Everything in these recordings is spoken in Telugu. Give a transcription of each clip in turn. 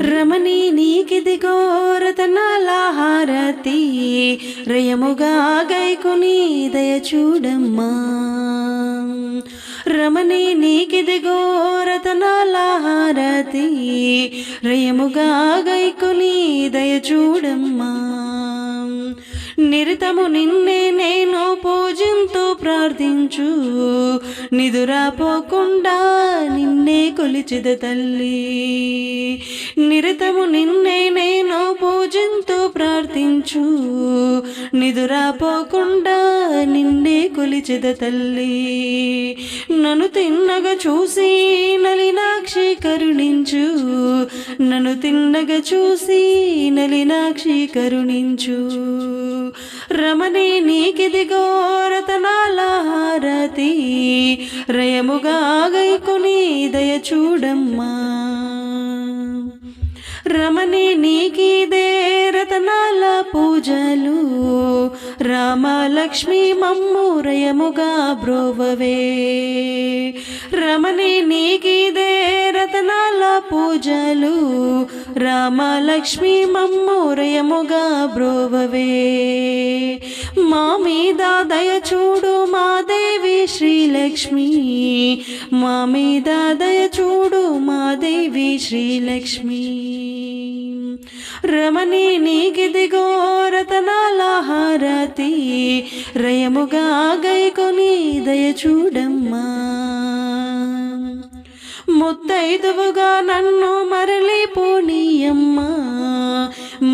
రమణి నీకిది రతనాలహారతి రయముగా గైకుని దయ చూడమ్మా. రమణి నీకిది రతనాలహారతి రయముగా గైకుని దయ చూడమ్మా. నిరతము నిన్నే నేను పో ప్రార్థించు. నిదురాపోకుండా నిన్నే కొలిచిద తల్లి. నిరతము నిన్నే నేను పూజింతూ ప్రార్థించు. నిదురాపోకుండా నిన్నే కొలిచిద తల్లి. నన్ను తిన్నగా చూసి నలినాక్షి కరుణించు. నన్ను తిన్నగా చూసి నలినాక్షి కరుణించు. రమణి నీకిదిగో రతనాల హారతి రయముగా దయ చూడమ్మా. రమణి నీకిదే రతనాల పూజలు రామలక్ష్మి మమ్ము రయముగా బ్రోవవే. రమణి నీకిదే రతనాల పూజలు రామలక్ష్మి మమ్ము రయముగా బ్రోవవే. మా మీద దయ చూడు మా శ్రీలక్ష్మి. మా మీద దయ చూడు మా దేవి శ్రీలక్ష్మి. రమణి నీకిదిగో రతనాల హారతి రయముగా గైకొని దయ చూడమ్మా. ముత్తైదువుగా నన్ను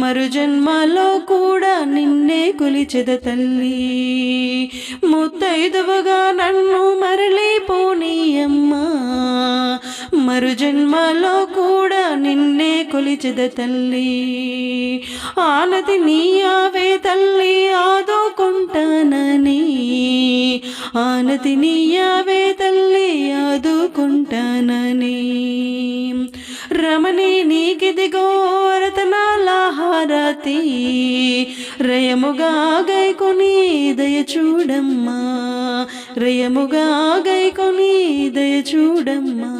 మరు జన్మలో కూడా నిన్నే కొలిచెద తల్లి. ముత్తైదువుగా నన్ను మరలి పోనీయమ్మా మరు జన్మలో కూడా నిన్నే కొలిచెద తల్లి. ఆనతి నీయావే తల్లి ఆదుకుంటానని. ఆనతి నీయావే తల్లి ఆదుకుంటానని. రమణి నీకిదిగో హారతి రయముగా గైకొని దయ చూడమ్మా రయముగా గైకొని దయ చూడమ్మా.